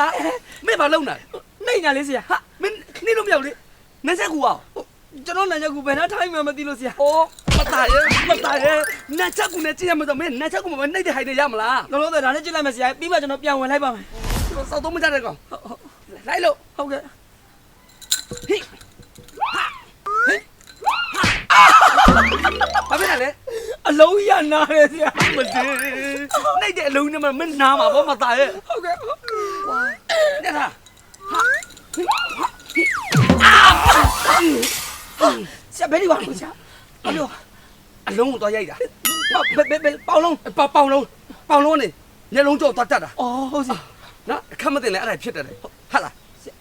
သားမင်းဘာလုပ်နေလဲနှိမ့်ညာလေးဆရာဟာမင်းနေလို့မရဘူးလေနန်းဆက်ကူအောင်ကျွန်တော်နာညကူဘယ်နှထိုင်းမှမသိလို့ဆရာအိုးမသားရဲ့မသားရဲ့နန်းချက်ကူနဲ့ကြည့်ရမှာတော့မင်းနန်းချက်ကူမှာနှိမ့်တဲ့ဟိုင်နေရမလားလောလောဆယ်ဒါနဲ့ကြည့်လိုက်မယ်ဆရာပြီးမှကျွန်တော်ပြန်ဝင်လိုက်ပါမယ်စောက်တော့မကြတဲ့ကောင်လိုက်လို့ဟုတ်ကဲ့ဟိဟာဟိဟာဘာဖြစ်လဲအလုံးရနာတယ်ဆရာမတည်နှိမ့်တဲ့အလုံးနဲ့မမင်းနာမှာပေါ့မသားရဲ့ ဟုတ်ကဲ့ညတာဆရာဘယ်ဒီပါလို့ဆရာအလိုအလုံးကိုတော့ရိုက်တာဘယ်ဘယ်ဘယ်ပေါင်းလုံးပေါပေါင်လုံးပေါင်လုံးနေမျက်လုံးကြောတော့တတ်တာအော်ဟုတ်ဆရာနော်အခက်မတင်လဲအဲ့ဒါဖြစ်တယ်လေဟုတ်လား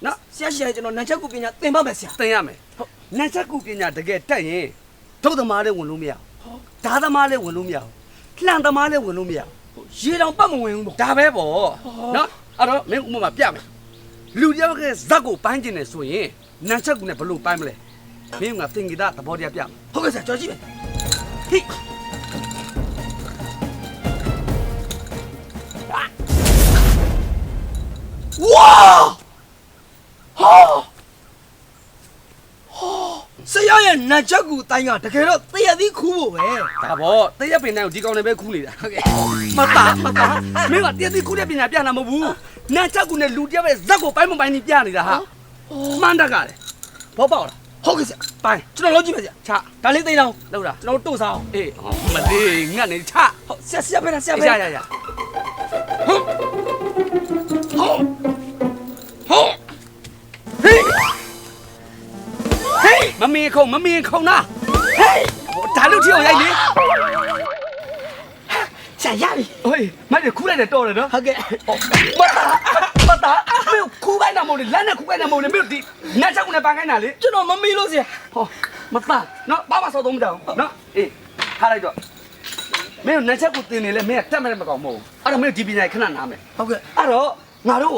နော်ဆရာရှိရကျွန်တော်နာချက်ကူပညာသင်ပါမယ်ဆရာတင်ရမယ်ဟုတ်နန်းချက်ကူပညာတကယ်တက်ရင်ဒုတ်သမားလည်းဝင်လို့မရဘူးဓာသမားလည်းဝင်လို့မရဘူးလှန်သမားလည်းဝင်လို့မရဘူးရေတောင်ပတ်မဝင်ဘူးပေါ့ဒါပဲပေါ့နော်အဲ့တော့မင်းဥပမာပြမယ် လူတယောက်ကဇက်ကိုပိုင်းကျင်နေဆိုရင်နန်းချက်ကူနဲ့ဘလို့ပိုင်းမလဲမင်းကသင်္ကေတသဘောတရားပြမယ်ဟုတ်ကဲ့ဆရာကြော်ကြည့်မယ်ဟိဟာဝါဟာ ဆရာရဲ့နာချက်ကူတိုင်းကတကယ်တော့တရသီးခူးဖို့ပဲဒါပေါ့တရက်ပင်တိုင်းကိုဒီကောင်နဲ့ပဲခူးနေတာဟုတ်ကဲ့မသားမသားမင်းကတရက်ဒီခူးတဲ့ပညာပြတာမဟုတ်ဘူးနန်းချက်ကူနဲ့လူတယောက်ရဲ့ဇက်ကိုပိုင်းမပိုင်းနေပြနေတာဟာမှန်တတ်ကလေဘောပေါက်လားဟုတ်ကဲ့ဆရာပိုင်းကျွန်တော်လုံးကြည့်မယ်ဆရာချဒါလေးသိမ်းတော့လောက်တာကျွန်တော်တို့စားအောင်အေးမလေးငတ်နေချဟုတ်ဆရာဆရာပဲလားဆရာပဲရရရ မမင်းခုံမမင်းခုံနာဟေးဒါလို့ထီအောင်ရိုက်လေဆရာရပြီဟေးမတ်ခူးလိုက်တယ်တော်တယ်နော်ဟုတ်ကဲ့မတာမင်းခူးပိုင်းတာမဟုတ်လေလက်နဲ့ခူးပိုင်းတာမဟုတ်လေမင်းဒီနတ်ချက်ကူနဲ့ပန်းခိုင်းတာလေကျွန်တော်မမီလို့ဆရာဟောမတာနော်ဘာမှစောတော့မကြောက်နော်အေးထားလိုက်တော့မင်းနတ်ချက်ကူတင်နေလေမင်းတက်မဲ့မကောင်မဟုတ်ဘူးအဲ့တော့မင်းဒီပညာခဏနားမယ်ဟုတ်ကဲ့အဲ့တော့ငါတို့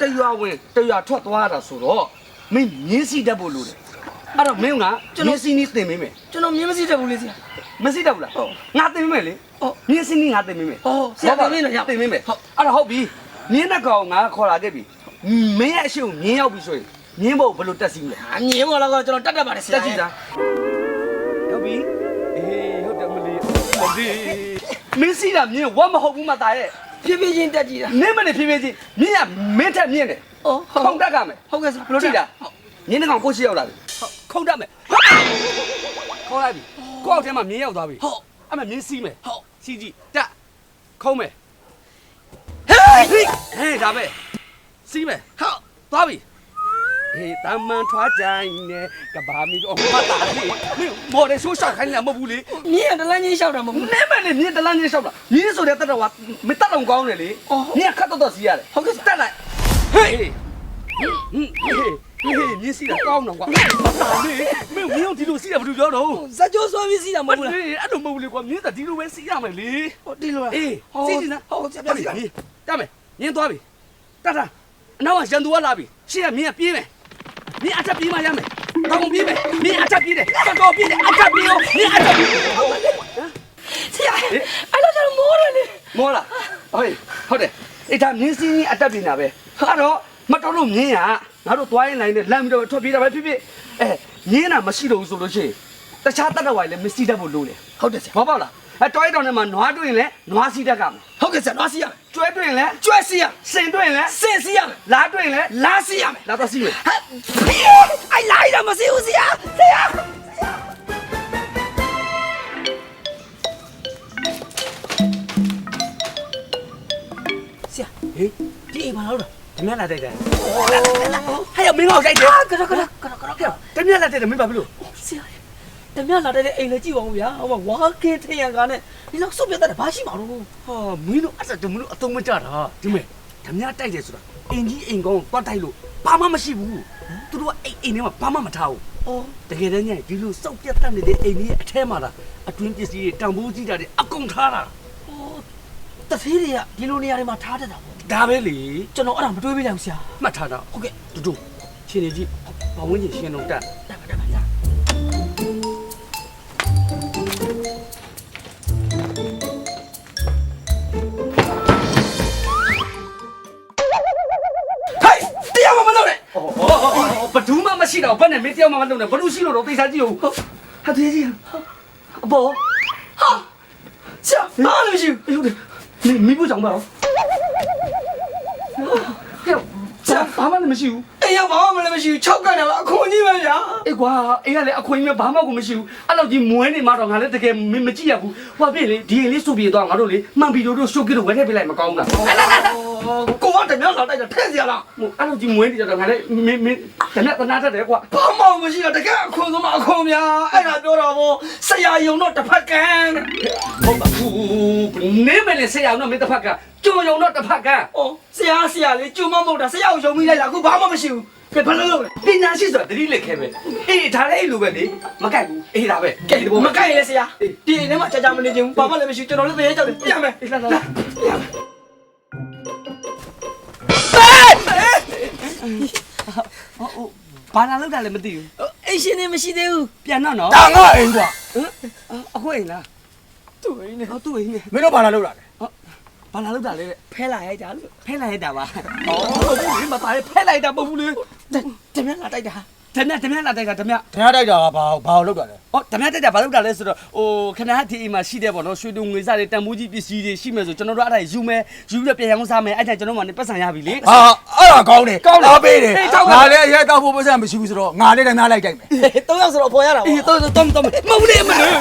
ကတရွာဝင်တရွာထွက်သွားတာဆိုတော့မင်းမြင်းစီတတ်ဖို့လိုတယ် အဲ့တော့မင်းကမြင်းစီနီးတင်ပေးမယ်ကျွန်တော်မြင်မစီတတ်ဘူးလေဆရာမစီတတ်ဘူးလားဟုတ်ငါတင်ပေးမယ်လေဟုတ်မြင်းစီနီးငါတင်ပေးမယ်ဟုတ်ဆရာတင်ပေးလို့ရတင်ပေးမယ်ဟုတ်အဲ့တော့ဟုတ်ပြီမြင်းတဲ့ကောင်ငါခေါ်လာခဲ့ပြီမင်းရဲ့အရှိကိုမြင်းရောက်ပြီဆိုရင်မြင်းဘုတ်ဘယ်လိုတက်စီမလဲအမြင်မလားကကျွန်တော်တတ်တတ်ပါတယ်ဆရာတက်ကြည့်သားဟုတ်ပြီအေးဟုတ်တယ်မလီမလီမင်းစီတာမြင်းဝတ်မဟုတ်ဘူးမသားရဲ့ဖြည်းဖြည်းချင်းတက်ကြည့်တာနင်းမနေဖြည်းဖြည်းချင်းမြင်းကမင်းထက်မြင်းတယ်အော်ခုံတက်ကမယ်ဟုတ်ကဲ့ဆရာဘလို့ကြည့်တာမြင်းတကောင်ကိုရှိရောက်လာပြီ ခုံတက်မယ်ခေါ်လိုက်ပြီကိုအောက်ထဲမှာမြင်းရောက်သွားပြီဟုတ်အဲ့မှာမြင်းစီးမယ်ဟုတ်စီးကြည့်တက်ခုံးမယ်ဟေးဟေးဟေးဒါပဲစီးမယ်ဟုတ်သွားပြီဟေးတမန်ထွားကြိုင်နဲ့ကဘာမီတော့မတာလေမင်းမော်ဒယ်ရှိုးရှောက်ခိုင်းနေတာမဟုတ်ဘူးလေမြင်တလန်းချင်းလျှောက်တာမဟုတ်ဘူးနဲမနဲ့မြင်းတလန်းချင်းရှောက်တာမြင်းဆိုတဲ့တက်တော်ကမတက်တော့ကောင်းတယ်လေအော်မြင်းကခတ်တော့တော့စီးရတယ်ဟုတ်ကဲ့တက်လိုက်ဟေးဟင်း ဟေးဟေးမြင်းစီးတာကောင်းတော့ကွာမတာလေမင်းမြင်းဒီလိုစီးတာဘာလို့ပြောတော့ဇက်ကျိုးဆွဲပြီးစီးတာမမဟုတ်ဘူးလားလေအဲ့လိုမဟုတ်ဘူးလေကွာမြင်းကဒီလိုပဲစီးရမယ်လေဟုတ်ဒီလိုလားအေးစီးစီးနော်ဟုတ်ဆရာပြစီပါမြင်းတတ်မယ်မြင်းသွားပြီတတ်တာအနောက်ကရန်သူကလာပြီရှေ့ကမြင်းကပြေးမယ်မြင်းအထက်ပြေးမှရမယ်တောင်ပြေးမယ်မြင်းအထက်ပြေးတယ်တော်တော်ပြေးတယ်အထက်ပြေးရောမြင်းအထက်ပြေးဆရာအဲ့တော့ကျွန်တော်မိုးတယ်လေမောလားဟုတ်ဟုတ်တယ်အေးဒါမြင်းစင်းကြီးအတက်ပြင်တာပဲအဲ့တော့ မတော်လို့မြင်းရငါတို့သွားရင်လိုက်နဲ့လမ်းပြီးတော့ထွက်ပြေးတာပဲဖြစ်ဖြစ်အဲမြင်းတာမရှိတော့ဘူးဆိုလို့ရှိရင်တခြားတတ်တော်ဝိုင်လည်းမစီတတ်ဖို့လိုတယ်ဟုတ်တယ်ဆရာဘာပေါ့လားအဲတွိုင်းတောင်ထဲမှာနွားတွေ့ရင်လည်းနွားစီတတ်ကမယ်ဟုတ်ကဲ့ဆရာနွားစီးရမယ်ကျွဲတွေ့ရင်လည်းကျွဲစီးရမယ်စင်တွေ့ရင်လည်းစင်စီးရမယ်လားတွေ့ရင်လည်းလာစီးရမယ်လာတော့စီမယ်ဟာအိုင်လိုက်တော့မစီးဘူးဆရာဆရာဆရာဟေးဒီအိမ်မှာလို့တော့ တမက်လာတိုက်တယ်ဟဲ့မင်းကောက်တိုက်တယ်အာကရကရကရကရတမက်လာတိုက်တယ်မင်းဘာဖြစ်လို့ဆရာတမရလာတဲ့အိမ်လေးကြည့်ပါဦးဗျာဟိုမှာဝါကင်းထရန်ကားနဲ့ဒီလောက်စုပ်ပြတ်တာဘာရှိမှာလို့ဟာမင်းတို့အဲ့ဒါတမင်းတို့အသုံးမကျတာဒီမဲ့တမက်တိုက်တယ်ဆိုတာအင်ကြီးအင်ကောင်းသွားတိုက်လို့ဘာမှမရှိဘူးသူတို့ကအိမ်အိမ်ထဲမှာဘာမှမထားဘူးအော်တကယ်တမ်းညဒီလိုစောက်ပြတ်တတ်နေတဲ့အိမ်ကြီးရဲ့အထဲမှာလားအတွင်းပစ္စည်းတွေတံပိုးကြီးတာတွေအကုန်ထားတာအော်တဖေးတွေကဒီလိုနေရာတွေမှာထားတတ်တာပေါ့ ဒါပဲလေကျွန်တော်အဲ့ဒါမတွေးပြလိုက်ဘူးဆရာမှတ်ထားတော့ဟုတ်ကဲ့တူတူချင်းနေကြီးဘဝင်းကြီးရှင်တော့တက်ဒါပါဒါပါဒါတရားမမလုပ်နဲ့။အော်အော်အော်ဘဒူးမှမရှိတော့ဘယ်နဲ့မင်းတယောက်မှမလုပ်နဲ့ဘလူးရှိလို့တော့သိစားကြည့်ဦး။ဟာတည်းကြီးအဘောဟာဆရာဘာလို့မရှိဘူးအေးဟုတ်တယ်မင်းမိဖို့ကြောင့်ပါတော့ဟဲ့ဆရာ ဘာမှလည်းမရှိဘူးအိမ်ရောက်ဘာမှမလည်းမရှိဘူး၆ကန်တယ်အခွန်ကြီးပဲဗျာအေးကွာအေးကလည်းအခွင့်အရေးဘာမှကိုမရှိဘူးအဲ့လောက်ကြီးမွဲနေမှတော့ငါလည်းတကယ်မမကြည့်ရဘူးဟိုပြည့်လေဒီရင်လေးစုပ်ပြေတော့ငါတို့လေမှန်ဗီဒီယိုတို့ရှိုးကိတို့ဝယ်ထည့်ပေးလိုက်မကောင်းဘူးလားကို ကတမျက်လာတိုက်တာထည့်စရာလားဟိုအဲ့လောက်ကြီးမွဲနေကြတော့ငါလည်းမင်းမင်းတနက်တနာတတ်တယ်ကွာဘာမှမရှိတော့တကယ်အခွန်ဆုံးမအခွန်များအဲ့ဒါပြောတော့ဗောဆရာယုံတော့တစ်ဖက်ကန်ဟုတ်ပါဘူးနေမလေးဆရာတော့မင်းတစ်ဖက်ကကြုံယုံတော့တစ်ဖက်ကဩဆရာဆရာလေးကျုံမမဟုတ်တာဆရာကိုယုံမိလိုက်တာအခုဘာမှမရှိဘူးကဲဘာလို့လုပ်လဲပညာရှိဆိုတာတတိလက်ခဲပဲအေးဒါလည်းအဲ့လိုပဲလေမကြိုက်ဘူးအေးဒါပဲကဲဒီဘောမကိုက်ရလေဆရာဒီအိမ်ထဲမှာကြာကြာမနေချင်ဘူးဘာမှလည်းမရှိကျွန်တော်လည်းတရေကြောက်တယ်ပြန်မယ်အေးလာလာလာ ဟိုဘာလာလောက်တာလည်းမသိဘူးအိမ်ရှင်နေမရှိသေးဘူးပြန်တော့နော်ဒါငါအိမ်ကွာအခုအိမ်လားသူ့အိမ်နဲ့ဟောသူ့အိမ်နဲ့မင်းတို့ဘာလာလုပ်တာလဲဘာလာလောက်တာလဲတဲ့ဖဲလာရိုက်တာလို့ဖဲလိုက်ရတာပါဩဟုတ်ဘူးမပါဖဲလိုက်တာမဟုတ်ဘူးလေတမျက်လာတိုက်တာ ဓမြဓမြလာတိုက်ကဓမြတရားတိုက်တာကဘာဘာလုပ်တာလဲ။အော်ဓမြတက်တာဘာလုပ်တာလဲဆိုတော့ဟိုခဏတီအိမ်မှာရှိတဲ့ပေါ့နော်ရွှေတူငွေစားတွေတန်ဖိုးကြီးပစ္စည်းတွေရှိမယ်ဆိုကျွန်တော်တို့အဲ့ဒါယူမယ်ယူပြီးတော့ပြန်ရောင်းစားမယ်အဲ့ဒါကျွန်တော်မှနေပတ်စံရပြီလေ ဟာအဲ့ဒါကောင်းတယ်ကောင်းတယ်အားပေးတယ်အေးကောင်းတယ် ငါလည်းအရက်တောက်ဖို့ပတ်စံမရှိဘူးဆိုတော့ငါလည်းတနာလိုက်တိုက်မယ်သုံးယောက်ဆိုတော့ပေါ်ရတာအေးပေါ့တော့တော့တော့မဟုတ်လေမလို့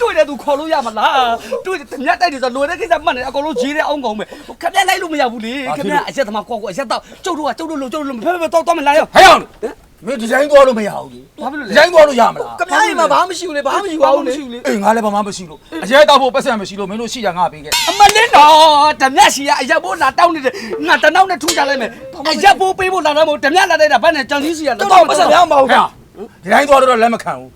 တွေ့တယ်သူခေါ်လို့ရမလားတွေ့တယ်ဓမြတိုက်တယ်ဆိုတော့လွယ်တဲ့ကိစ္စမှတ်နေအကုန်လုံးရေးတဲ့အောင်းကောင်ပဲခက်ပြလိုက်လို့မရဘူးလေခက်ပြအရက်သမားကွာကွာအရက်တော့ကျုပ်တို့ကကျုပ်တို့လို့ကျုပ်တို့လို့ဖဲဖဲတော့တော့မလာရောဟဲ့အောင် မင်းဒီဇိုင်းသွားလို့မရဘူးလေဘာဖြစ်လို့ဒီလဲဇိုင်းသွားလို့ရမလားကမိုင်းမှာဘာမှမရှိဘူးလေဘာမှမရှိပါဘူးလေအေးငါလည်းဘာမှမရှိလို့အရက်တောက်ဖို့ပတ်စံမရှိလို့မင်းတို့ရှိတာငါပေးခဲ့အမလင်းတော့ဓမြရှိရအရက်ဘိုးလာတောင်းနေတယ်ငါတနောက်နဲ့ထူကြလိုက်မယ်အရက်ဘိုးပေးဖို့လာတော့မဟုတ်ဓမြလာတဲ့တာဘာနဲ့ကြောင်ကြီးစီရတော်တော်ပတ်စံများမပါဘူးဟဲ့ဒီဇိုင်းသွားတော့လက်မခံဘူး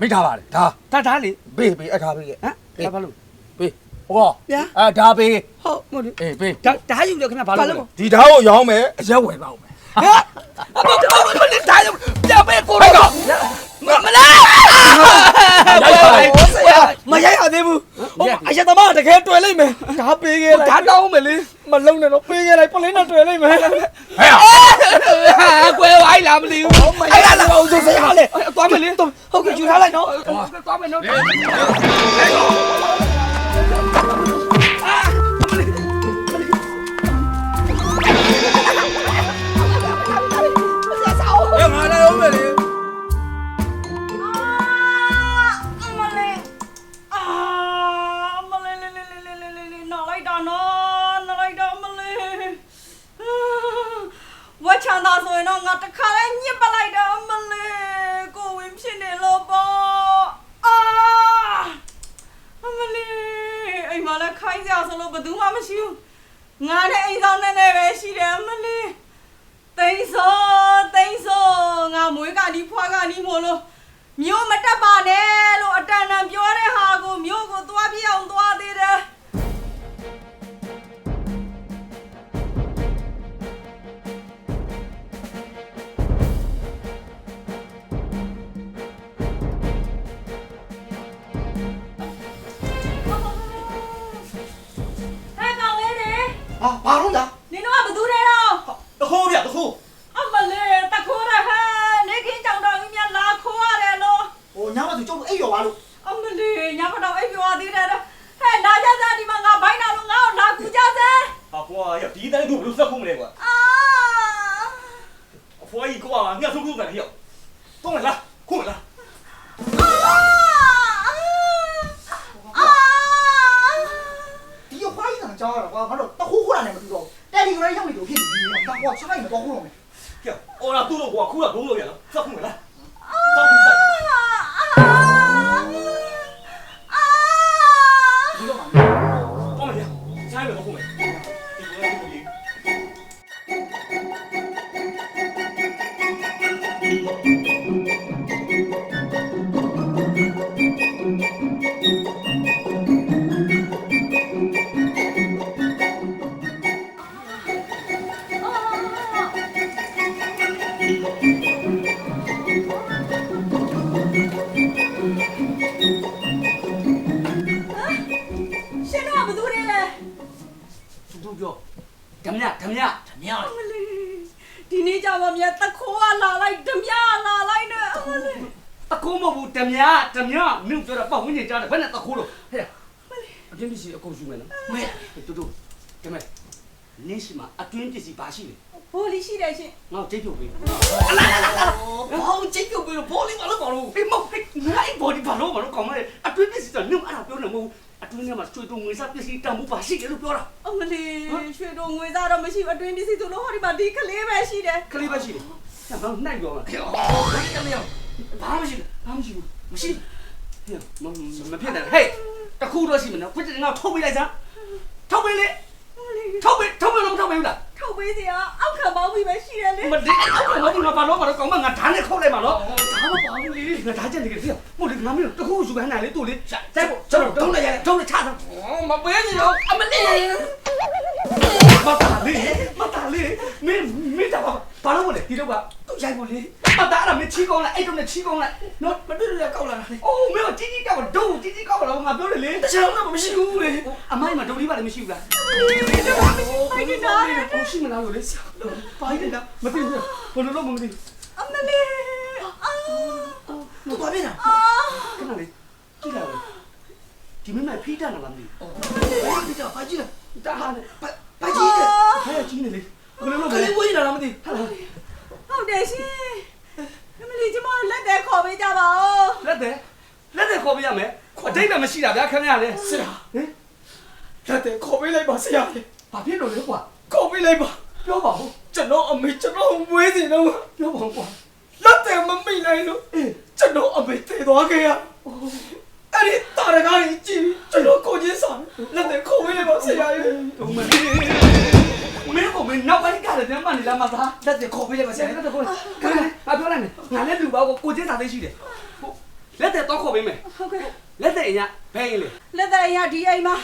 မိထားပါလေဒါဒါဒါလေပေးပေးအထားပေးခဲ့ဟမ်ဒါဘာလို့ပေးဟောအဲဒါပေးဟုတ်မဟုတ်လေအေးပေးဒါဒါယူလို့ခင်ဗျာဘာလို့လဲဒီဓာတ်ကိုရောင်းမယ်အရက်ဝယ်ပါဦးမယ် ဟာအမတော်မလေးဒါယူပြပဲကိုဟဲ့တော့ကောင်မလားရိုက်ပါလေဆရာမရိုက်ရသေးဘူးဟိုအရက်သမားတကယ်တွေ့လိုက်မယ်ဒါပေးခဲ့လိုက်ဒါတောင်းမယ်လေမလုံးနဲ့တော့ပေးခဲ့လိုက်ပလင်းနဲ့တွေ့လိုက်မယ်ဟဲ့ဟာကွယ်ဝိုင်းလာမလို့အဲ့ဒါဟိုဆိုဆရာလေသွားမယ်လေဟုတ်ကဲ့ယူထားလိုက်နော်သွားမယ်နော် ရဒီတိုင်းတို့ဘ ဒီနေ့ကြောင့်မမြတ်တခိုးကလာလိုက်ဓမြလာလိုက်နဲ့အမလေးတကူမဟုတ်ဘူးတမယတမယမင်းပြောတာပေါ့ဝင်းနေကြတယ်ဘယ်နဲ့တကူလို့ဟဲ့အတင်းပစ္စည်းအကုန်ယူမယ်နော်မဲတူတူကမဲနင်းရှိမှာအတွင်းပစ္စည်းပါရှိတယ်ဘိုလီရှိတယ်ရှင်ငါ့ကိုကြိတ်ပြုတ်ပေးဘောင်းချိတ်ပြုတ်ပြီးတော့ဘောလေးမလို့ပါလို့အေးမဟုတ်ငါ့ဘောဒီဘာလို့ဘာလို့ကောင်းမလဲအတွင်းပစ္စည်းတော့နင်းအဲ့ဒါပြောနေမဟုတ် အတွင်းထဲမှာကျွေးတုံငွေစားပစ္စည်းတန်ဖို့ပါရှိတယ်လို့ပြောတာအမလေးရွှေတို့ငွေသားတော့မရှိဘူးအတွင်းပစ္စည်းသူလို့ဟောဒီမှာဒီကလေးပဲရှိတယ်ကလေးပဲရှိတယ်ငါနှိုက်ပြောမှာဟောဘာကြီးတမယောဘာမှမရှိဘူးဘာမှမရှိဘူးမရှိဟဲ့မမဖြစ်တယ်ဟေးတခုတော့ရှိမနော်ခွကျငါထုတ်ပေးလိုက်စမ်းထုတ်ပေးလေထုတ်ပေးထုတ်ပေးလို့မထုတ်ပေးဘူးလားထုတ်ပေးစရာအောက်ခံပေါင်းပြီးပဲရှိတယ်လေမဒီအောက်ကဘာဒီမှာဘာလို့ဘာလို့ကောင်းမငါဓာတ်နဲ့ခုတ်လိုက်မှာနော် ဒါမပါဘူးလေငါဓာတ်ချက်နေကြတယ်မို့လေငါမင်းတခုယူခိုင်းနိုင်လေတူလေတိုက်ဖို့ကျွန်တော်တုံးလိုက်ရတယ်တုံးလိုက်ချတာမပေးနေတော့အမလေးမတားလေမတားလေမင်းမင်းတော့ဘာလို့မလဲဒီတော့ကသူ့ရိုက်ဖို့လေမတားအဲ့ဒါမင်းချီကောင်းလိုက်အဲ့တော့နဲ့ချီကောင်းလိုက်နော်မတွေ့ရကောက်လာတာလေအိုးမင်းကြီးကြီးကောက်တော့ကြီးကြီးကောက်တော့ငါပြောတယ်လေတခြားတော့မရှိဘူးလေအမိုင်းမှာဒုလေးပါလည်းမရှိဘူးလားဖိုက်နေတာဟိုရှိမလားလို့လေဘာကြီးလဲမသိဘူးဘယ်လိုလုပ်မသိအမလေးအာ သူဘာဖြစ်လဲအာခဏလေးကြည့်လိုက်ဒီမင်းမဖိတတ်လာလားမသိဘာဖြစ်ကြဘာကြီးလဲဘူးတာဟာနဲ့ဘာဘာကြီးလဲဟဲ့ကြီးနေလေဘယ်လိုလုပ်ကလဲလေးဝေးလာလားမသိဟာလားဟုတ်တယ်ရှင်အမလေးကျမလက်သေးခေါ်ပေးကြပါဦးလက်တယ်လက်တယ်ခေါ်ပြရမယ်အတိတ်ကမရှိတာဗျာခင်ဗျာလေဆရာဟင်လက်တဲ့ခေါ်ပေးလိုက်ပါဆရာလေဘာဖြစ်လို့လဲကွာခေါ်ပေးလိုက်ပါပြောပါဦးကျွန်တော်အမေကျွန်တော်ဝေးစီတော့ပြောပါဦးကွာ လက်တဲ့မမိနိုင်လို့အေးကျွန်တော်အမေတည်သွားခဲ့ရအဲ့ဒီတာရကားကြီးကြည့်ပြီးကျွန်တော်ကိုချင်းဆောင်လက်တဲ့ခေါ်ပေးလိုက်ပါဆရာရေဟိုမင်းမင်းကိုမင်းနောက်ပိုင်းကလည်းညမနေလားမသားလက်တဲ့ခေါ်ပေးလိုက်ပါဆဆရာရာလက်တယ်ခေါ်ခဏလေးငါပြောလိုက်မယ်ငါလည်းလူပါကိုကိုချင်းစာသိရှိတယ်ဟုတ်လက်တယ်တော့ခေါ်ပေးမယ်ဟုတ်ကဲ့လက်တယ်ညဘယ်ရင်လေလက်သေးရဒီအိမ်မှာ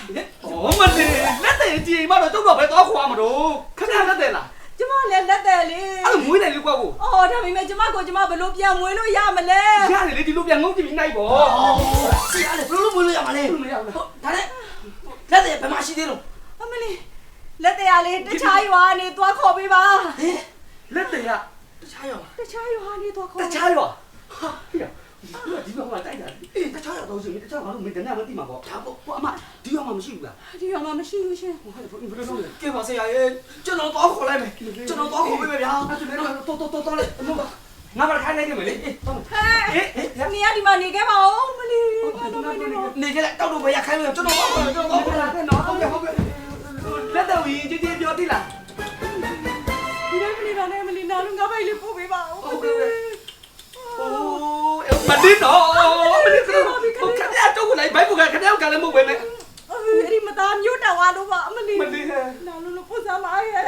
ဟောမလေးလက်တယ်ကြည်မတော့တော့ဘယ်တော့ခေါ်မှာတော့ခဏလက်တယ်လား ကျမလည်းလက်သေးလေအဲ့လိုမွေးတယ်လေကွာကိုအော်ဒါပေမဲ့ကျမကိုကျမဘယ်လိုပြန်မွေးလို့ရမလဲရတယ်လေဒီလိုပြန်ငုံကြည့်ပြီးနိုင်ပေါ့ဆရာလေဘယ်လိုမလို့ရမှာလဲဘယ်လိုရမလဲဒါနဲ့လက်တဲ့ဘယ်မှာရှိသေးလို့အမလေးလက်သေးရလေးတခြားရွာနေသွားခေါ်ပေးပါဟင်လက်တယ်ကတခြားရောတခြားရွာနေသွားခေါ်တခြားရောဟာ ဒီဒီဘက်ကတိုက်တာအေးတခြားရောတော့ရှင်တခြားဘာလို့မင်းတနေ့မသိမှာပေါ့ဒါပေါ့ဟိုအမဒီရောမှမရှိဘူးလားဒီရွာမှာမရှိဘူးရှင်ဟိုဟဲ့ဘယ်လိုလုပ်လဲကဲပါဆရာရေကျွန်တော်တော့ခေါ်လိုက်မယ်ကျွန်တော်တော့ခေါ်ပေးမယ်ဗျာအဲ့ဒါလည်းတော့တော့တော့တော့လေငါဘာခိုင်းလိုက်ကြမလဲအေးတော့ဟဲ့နေရဒီမှာနေခဲ့ပါဦးမလေးဘာလို့မနေပါနေကြတောက်တော့ဘယ်ရခိုင်းလို့ကျွန်တော်တော့ခေါ်ကျွန်တော်တော့ခေါ်နော်ဟုတ်ကဲ့ဟုတ်ကဲ့လက်တော်ကြီးကြည်ကြည်ပြောတိလားဒီတိုင်းမနေတော့နဲ့မလေးနာလုံးငါပိုက်လေးပို့ပေးပါဦးဟုတ်ကဲ့โอ้ မတင်းတော့မတင်းတော့ခင်ဗျားတော့ကိုနိုင်ဘိုက်ဘူးကခင်ဗျားကလည်းမဟုတ်ပဲနဲ့အဲ့ဒီမသားမျိုးတော်သွားလို့ပါအမလီမတင်းဟဲ့လာလို့လို့ပို့စားပါရဲ့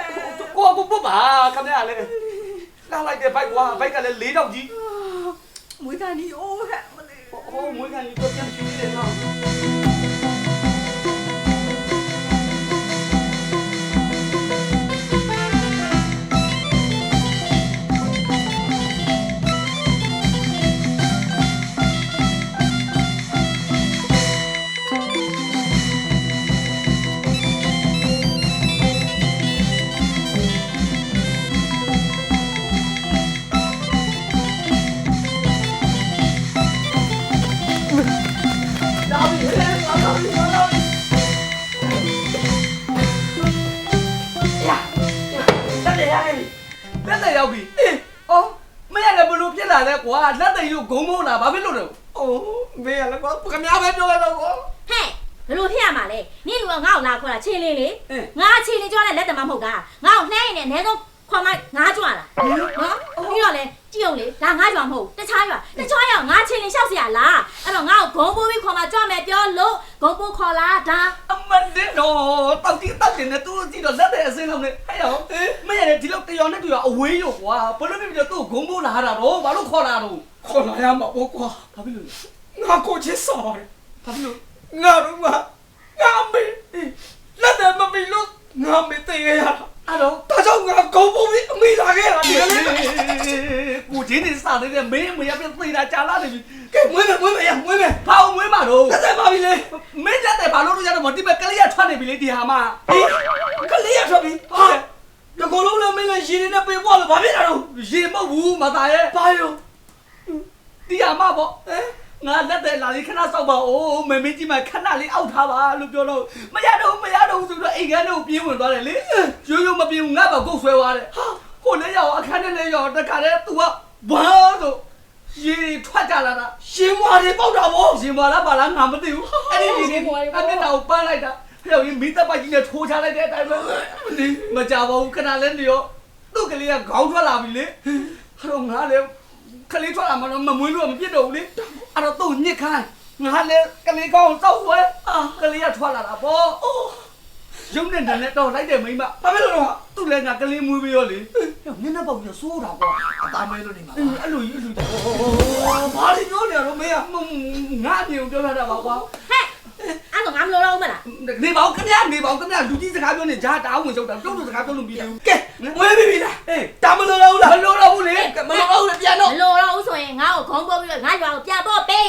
ကိုကပုတ်ပါခင်ဗျားလည်းလာလိုက်တဲ့ဘိုက်ကွာဘိုက်ကလည်း၄တောက်ကြီးမွေးကန်ဒီအိုးဟဲ့မလီဟိုးမွေးကန်ဒီတော့ပြန်ပြူးတယ်နော် လာလဲကွာလက်တယ်ရုပ်ဂုံမိုးလာဘာဖြစ်လို့လဲအိုးမေးရလည်းကွာခမများပဲပြောလိုက်တော့ကွာ ဟဲ့ဘယ်လိုဖြစ်ရမှာလဲနင့်လူကငါ့ကိုလာခေါ်တာချင်းလေးလေအင်း ငါချင်းလေးကြွားတဲ့လက်တမမဟုတ်တာငါ့ကိုနှဲရင်လည်းအနည်းဆုံး ခေါ်မငါကြွားလာနော်ပြီးတော့လေကြည့်အောင်လေဒါငါကြွားမဟုတ်တခြားရွာတခြားရွာငါချင်းလေးရှောက်เสียလားအဲ့တော့ငါ့ကိုဂုံပိုးပြီးခေါ်မကြွားမယ်ပြောလို့ဂုံပိုးခေါ်လာဒါ အမန်ဒင်တော့တောက်တိတောက်တင်နဲ့သူကြည့်တော့လက်တယ်အစင်းလုံးနဲ့ဟဲ့ရောမရလည်းဒီလောက်တရောနဲ့တရောအဝေးရောကွာဘလို့ဖြစ်ပြီးတော့သူ့ဂုံမိုးလာတာတော့ဘာလို့ခေါ်လာတော့ ခေါ်လာရမှာပေါ့ကွာ ဘာဖြစ်လို့လဲ ငါကိုချစ်စော်တယ် ဘာဖြစ်လို့ ငါတို့ကငါမေးလက်တဲ့မပြီးလို့ငါမေးတည်ရတာ အဲ့တော့ဒါကြောင့်ငါကုန်းဖို့ပြီးအမိလာခဲ့တာဒီကနေ့ကိုချင်းနေစားတဲ့မင်းမရပြသိတာကြာလာနေပြီကဲမွေးမယ်မွေးမယ်ရမွေးမယ်ဘာအောင်မွေးမှာတော့လက်တဲ့ပါပြီလေမင်းကြတဲ့ဘာလို့လို့ရတော့မတိမဲ့ကလေးရထွက်နေပြီလေဒီဟာမဟေးကလေးရထွက်ပြီဟာတကောလုံးလည်းမင်းလည်းရေနေနဲ့ပေးပွားလို့ဘာဖြစ်တာတော့ရေမဟုတ်ဘူးမသားရဲ့ဘာရော တီးရမှာပေါ့ဟဲ့ငါလက်တယ်လာလေးခဏစောက် ပါဦးမမေကြီးမခဏလေးအောက်ထားပါလို့ပြောတော့မရတော့မရတော့ဆိုတော့အိမ်ကန်းတော့ပြေးဝင်သွားတယ်လေရိုးရိုးမပြေးဘူးငါပါကုတ်ဆွဲသွားတယ်ဟာကိုလည်းရောက်အခန်းထဲလည်းရောက်တခါတည်း तू ကဘာဆိုရေထွက်ကြလာတာရှင်မွာတွေပေါက်တာဗောရင်ပါလားပါလားငါမသိဘူးအဲ့ဒီရေတွေအမျက်တောင်ပန်းလိုက်တာဟဲ့ရင်မိသက်ပိုက်ကြီးနဲ့ထိုးချလိုက်တဲ့အတိုင်းပဲဒီမကြပါဘူးခဏလဲနေရောသူ့ကလေးကခေါင်းထွက်လာပြီလေဟဲ့ငါလည်းကလေးထွက်လာမှတော့မမွေးလို့မပြစ်တော့ဘူးလေအဲ့တော့သူ့ညစ်ခိုင်း ငါလည်းကလေးကောင်းစောက်ဆွဲအာကလေးကထွက်လာတာပေါ့အိုးရုံနဲ့တန်နဲ့တော့လိုက်တယ်မိမဘာဖြစ်လို့တော့သူ့လည်းငါကလေးမွေးပြီးရောလေညနေပေါက်ပြီးစိုးတာကွာအသားမဲလို့နေမှာအဲ့လိုကြီးအဲ့လိုကြီးဘာလို့ပြောနေရတော့မင်းကငါအမြင်ကိုပြောပြတာပါကွာဟဲ့အဲ့တော့ငါမလို့တော့ဘူးမလားနေပါဦးခင်ဗျာနေပါဦးခင်ဗျာလူကြီးစကားပြောနေဂျာတားဝင်ချုပ်တာပြုတ်လို့စကားပြောလို့ပြီးတယ်ကဲမွေးပြီပြီလားအေးတာမလို့တော့လားမလို့တော့ဘူးလေမလို့တော့ပြန်တော့မလို့တော့ဘူးဆိုရင်ငါ့ကိုခေါင်းပိုးပြီးတော့ငါရွာကိုပြန်ပို့ပေး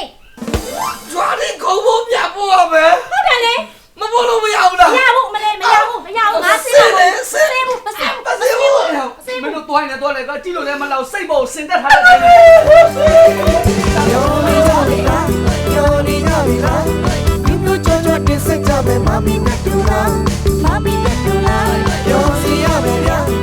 ကြွားနေခုံဖို့ပြန်ပို့ရမယ်ဟုတ်တယ်လေမပို့လို့မရဘူးလားမရဘူးမလေးမရဘူးမရဘူးငါစစ်စစ်ဘူးလေစစ်စစ်ဘူးမစစ်ဘူးမစစ်ဘူးမင်းတို့တွိုင်းနေတော့လေကကြည့်လို့လည်းမလောက်စိတ်ပေါ်စင်တက်ထားတဲ့တိုင်းယောနီကြပြီလားယောနီကြပြီလားဒီမျိုးကြောကြောတင်ဆက်ကြမယ်မမီနဲ့တူလားမမီနဲ့တူလားယောစီရမယ်ဗျာ